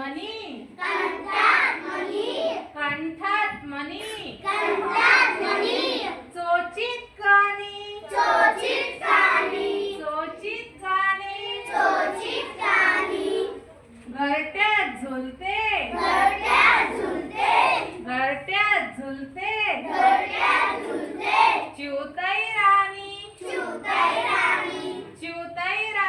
मनी। कंठात मनी। कंठात मनी। कंठात मनी। चोचित कानी। चोचित कानी। चोचित कानी। चोचित कानी। घरट्यात झुलते। घरट्यात झुलते। घरट्यात झुलते। घरट्यात